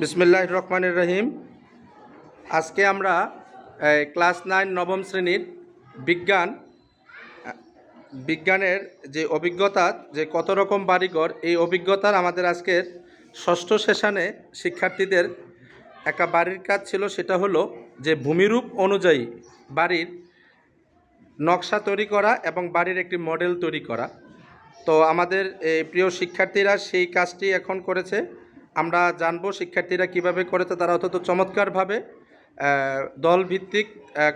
বিসমিল্লাহ রহমানের রহিম আজকে আমরা ক্লাস নাইন, নবম শ্রেণির বিজ্ঞান, বিজ্ঞানের যে অভিজ্ঞতা, যে কত রকম বাড়িঘর, এই অভিজ্ঞতার আমাদের আজকের ষষ্ঠ সেশনে শিক্ষার্থীদের একটা বাড়ির কাজ ছিল, সেটা হলো যে ভূমিরূপ অনুযায়ী বাড়ির নকশা তৈরি করা এবং বাড়ির একটি মডেল তৈরি করা। তো আমাদের প্রিয় শিক্ষার্থীরা সেই কাজটি এখন করেছে। আমরা জানব শিক্ষার্থীরা কীভাবে করেছে, তারা অত্যন্ত চমৎকারভাবে দল ভিত্তিক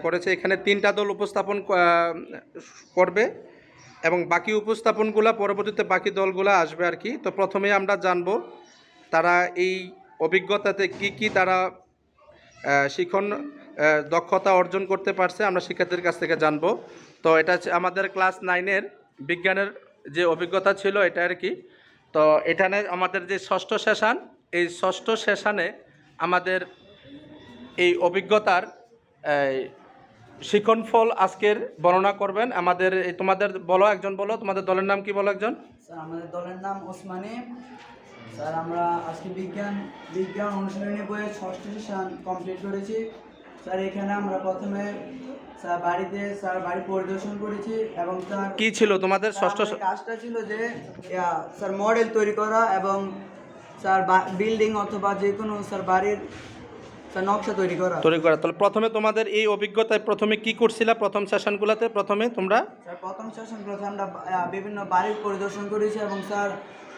করেছে। এখানে তিনটা দল উপস্থাপন করবে এবং বাকি উপস্থাপনগুলো পরবর্তীতে বাকি দলগুলো আসবে আর কি। তো প্রথমে আমরা জানব তারা এই অভিজ্ঞতাতে কি কি তারা শিখন দক্ষতা অর্জন করতে পারছে, আমরা শিক্ষার্থীদের কাছ থেকে জানব। তো এটা আমাদের ক্লাস নাইনের বিজ্ঞানের যে অভিজ্ঞতা ছিল, এটা আর কি। তো এখানে আমাদের যে ষষ্ঠ সেশন এই ষষ্ঠ সেশনে আমাদের এই অভিজ্ঞতার এই, শিক্ষণফল আজকের বর্ণনা করবেন। আমাদের এই তোমাদের বলো একজন বলো তোমাদের দলের নাম কি বলো একজন? স্যার আমাদের দলের নাম ওসমানী। স্যার আমরা আজকে বিজ্ঞান বিজ্ঞান অনুশীলনী বইয়ের ষষ্ঠ সেশন কমপ্লিট করেছি। স্যার এখানে আমরা প্রথমে স্যার বাড়িতে স্যার বাড়ি পরিদর্শন করেছি এবং তার কি ছিল তোমাদের ষষ্ঠ কাজটা ছিল যে স্যার মডেল তৈরি করা এবং স্যার বিল্ডিং অথবা যে কোনো স্যার বাড়ির স্যার নকশা তৈরি করা। তৈরি করা। তাহলে প্রথমে তোমাদের এই অভিজ্ঞতায় প্রথমে কি করছিলা প্রথম সেশনগুলোতে? প্রথমে তোমরা? স্যার প্রথম সেশনগুলোতে আমরা বিভিন্ন বাড়ির পরিদর্শন করেছি এবং স্যার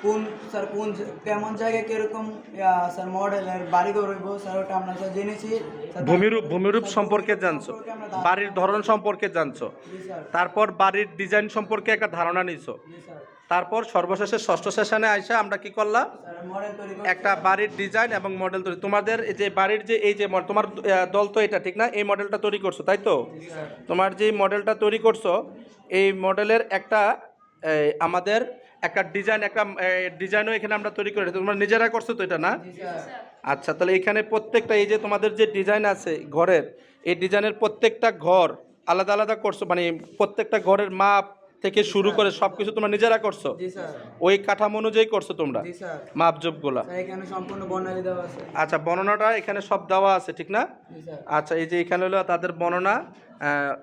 কোন স্যার কোন কেমন জায়গায় কীরকম স্যার মডেলের বাড়ি করব স্যার ওটা আমরা স্যার জেনেছি ভূমিরূপ ভূমিরূপ সম্পর্কে জানছো? বাড়ির ধরন সম্পর্কে জানছো? তারপর বাড়ির ডিজাইন সম্পর্কে একটা ধারণা নিছো তারপর সর্বশেষে ষষ্ঠ সেশনে আইসা আমরা কি করলাম মডেল একটা বাড়ির ডিজাইন এবং মডেল তৈরি। তোমাদের এই যে বাড়ির যে এই যে তোমার দল তো এটা ঠিক না? এই মডেলটা তৈরি করছ তাই তো? তোমার যে মডেলটা তৈরি করছ এই মডেলের একটা আমাদের একটা ডিজাইন একটা ডিজাইনও এখানে আমরা তৈরি করে তোমরা নিজেরা করছ তো এটা না? আচ্ছা তাহলে এখানে প্রত্যেকটা এই যে তোমাদের যে ডিজাইন আছে ঘরের এই ডিজাইনের প্রত্যেকটা ঘর আলাদা আলাদা করছ? মানে প্রত্যেকটা ঘরের মাপ থেকে শুরু করে সব কিছু তোমরা নিজেরা করছ? ওই কাঠামো অনুযায়ী করছ তোমরা? আছে। আচ্ছা বর্ণনাটা এখানে সব দেওয়া আছে ঠিক না? আচ্ছা এই যে এখানে হলো তাদের বর্ণনা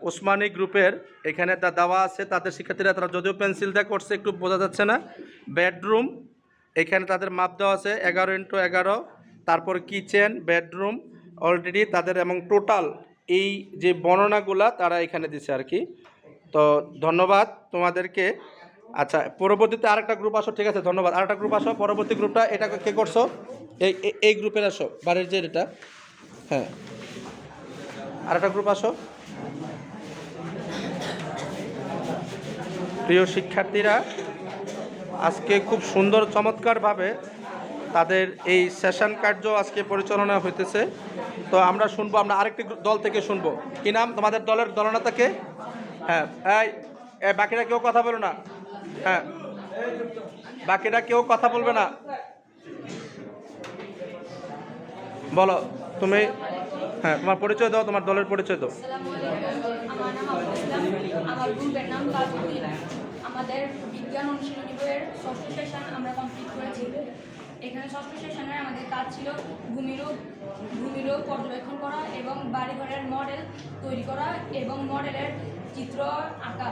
ওসমানী গ্রুপের এখানে তা দেওয়া আছে তাদের শিক্ষার্থীরা তারা যদিও পেন্সিল দিয়ে করছে একটু বোঝা যাচ্ছে না। বেডরুম এখানে তাদের মাপ দেওয়া আছে এগারো ইন্টু এগারো তারপর কিচেন বেডরুম অলরেডি তাদের এবং টোটাল এই যে বর্ণনাগুলা তারা এখানে দিছে আর কি। তো ধন্যবাদ তোমাদেরকে। আচ্ছা পরবর্তীতে আরেকটা গ্রুপ আসো, ঠিক আছে, ধন্যবাদ। আরেকটা গ্রুপ আসো, পরবর্তী গ্রুপটা এটা কে করছ? এই, এই- গ্রুপের আসো, বাড়ির যে এটা। হ্যাঁ। আরেকটা গ্রুপ আসো। প্রিয় শিক্ষার্থীরা, আজকে খুব সুন্দর চমৎকারভাবে তাদের এই সেশন কার্য আজকে পরিচালনা হইতেছে। তো আমরা শুনব, আমরা আরেকটি দল থেকে শুনব। কি নাম? তোমাদের দলের দলনেতাকে হ্যাঁ বাকিরা কেউ কথা বলো না। হ্যাঁ বাকিরা কেউ কথা বলবে না। বলো, তুমি হ্যাঁ তোমার পরিচয় দাও, তোমার দলের পরিচয় দাও। আমাদের বিজ্ঞান অনুশীলনী বইয়ের ষষ্ঠ সেশন আমরা কমপ্লিট করেছি। এখানে ষষ্ঠ সেশনের আমাদের কাজ ছিল ভূমিরূপ ভূমিরূপ পর্যবেক্ষণ করা এবং বাড়িঘরের মডেল তৈরি করা এবং মডেলের চিত্র আঁকা।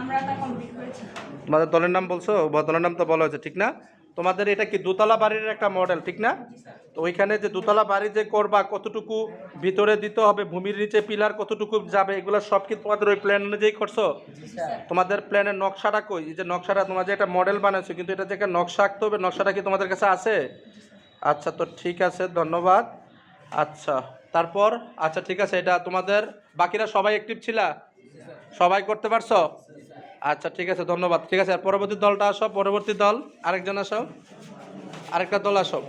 আমরা তা কমপ্লিট করেছি। তোমাদের দলের নাম বলছো? বা দলের নাম তো বলা হয়েছে, ঠিক না? তোমাদের এটা কি দোতলা বাড়ির একটা মডেল ঠিক না? তো ওইখানে যে দোতলা বাড়ি যে করবা কতটুকু ভিতরে দিতে হবে ভূমির নিচে পিলার কতটুকু যাবে এগুলো সব কি তোমাদের ওই প্ল্যান অনুযায়ী করছ? তোমাদের প্ল্যানের নকশাটা কই? যে নকশাটা তোমার যে একটা মডেল বানাইছো কিন্তু এটা যে একটা নকশা আঁকতে হবে নকশাটা কি তোমাদের কাছে আছে? আচ্ছা তো ঠিক আছে ধন্যবাদ। আচ্ছা তারপর? আচ্ছা ঠিক আছে এটা তোমাদের বাকিরা সবাই অ্যাক্টিভ ছিলা? সবাই করতে পারছ? আচ্ছা ঠিক আছে, ধন্যবাদ। ঠিক আছে, আর পরবর্তী দলটা আসো, পরবর্তী দল, আরেকজন আসো, আরেকটা দল আসো।